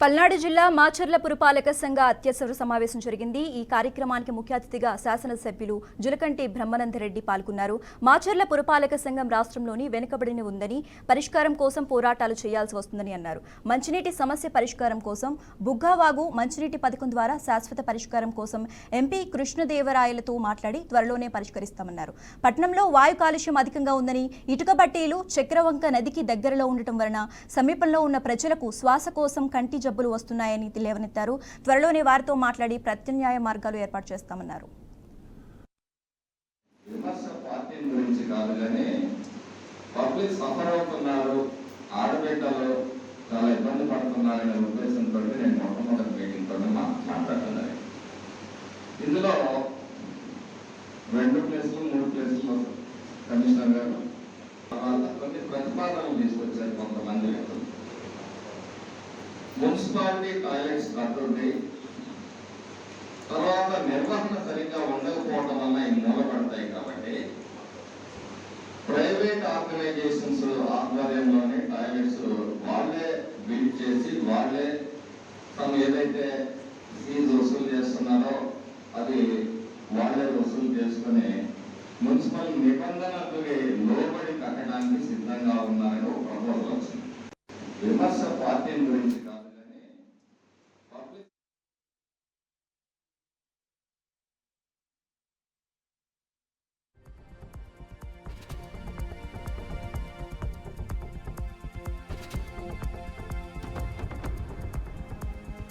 పల్నాడు జిల్లా మాచర్ల పురపాలక సంఘ అత్యవసర సమావేశం జరిగింది. ఈ కార్యక్రమానికి ముఖ్య అతిథిగా శాసనసభ్యులు జులకంటి బ్రహ్మనందరెడ్డి పాల్గొన్నారు. మాచర్ల పురపాలక సంఘం రాష్ట్రంలోని వెనుకబడిన ఉందని పరిష్కారం కోసం పోరాటాలు చేయాల్సి వస్తుందని అన్నారు. మంచినీటి సమస్య పరిష్కారం కోసం బుగ్గావాగు మంచినీటి పథకం ద్వారా శాశ్వత పరిష్కారం కోసం ఎంపీ కృష్ణదేవరాయలతో మాట్లాడి త్వరలోనే పరిష్కరిస్తామన్నారు. పట్టణంలో వాయు కాలుష్యం అధికంగా ఉందని ఇటుక బట్టీలు చక్రవంక నదికి దగ్గరలో ఉండటం వలన సమీపంలో ఉన్న ప్రజలకు శ్వాసకోశం కంటి జబ్బులు వస్తున్నాయని లేవనెత్తారు. త్వరలోనే వారితో మాట్లాడి ప్రత్యామ్నాయ మార్గాలు ఏర్పాటు చేస్తామన్నారు. పబ్లిక్ సఫర్ అవుతున్నారు ఆడబిడ్డలు చాలా ఇబ్బంది పడుతున్నారనే ఉద్దేశంతో నేను మొట్టమొదటి మాట్లాడుతున్నాను. ఇందులో రెండు ప్లేసులు మూడు ప్లేసులు కమిషనర్ గారు వాళ్ళ కొన్ని ప్రతిపాదనలు తీసుకొచ్చారు కొంతమంది వ్యక్తులు. మున్సిపాలిటీ టాయిలెట్స్ కట్టుండి తర్వాత నిర్వహణ సరిగ్గా ఉండకపోవడం వల్ల ఇవి మూలపడతాయి కాబట్టి ప్రైవేట్ ఆర్గనైజేషన్స్ ఆధ్వర్యంలోనే టాయిలెట్స్ వాళ్ళే బిల్డ్ చేసి వాళ్ళే తమ ఏదైతే ఫీజు వసూలు చేస్తున్నారో అది వాళ్ళే వసూలు చేసుకుని మున్సిపల్ నిబంధనలకు లోబడి కట్టడానికి సిద్ధంగా ఉన్నారని ఒక ప్రపోజల్ వచ్చింది. విమర్శ పార్టీ గురించి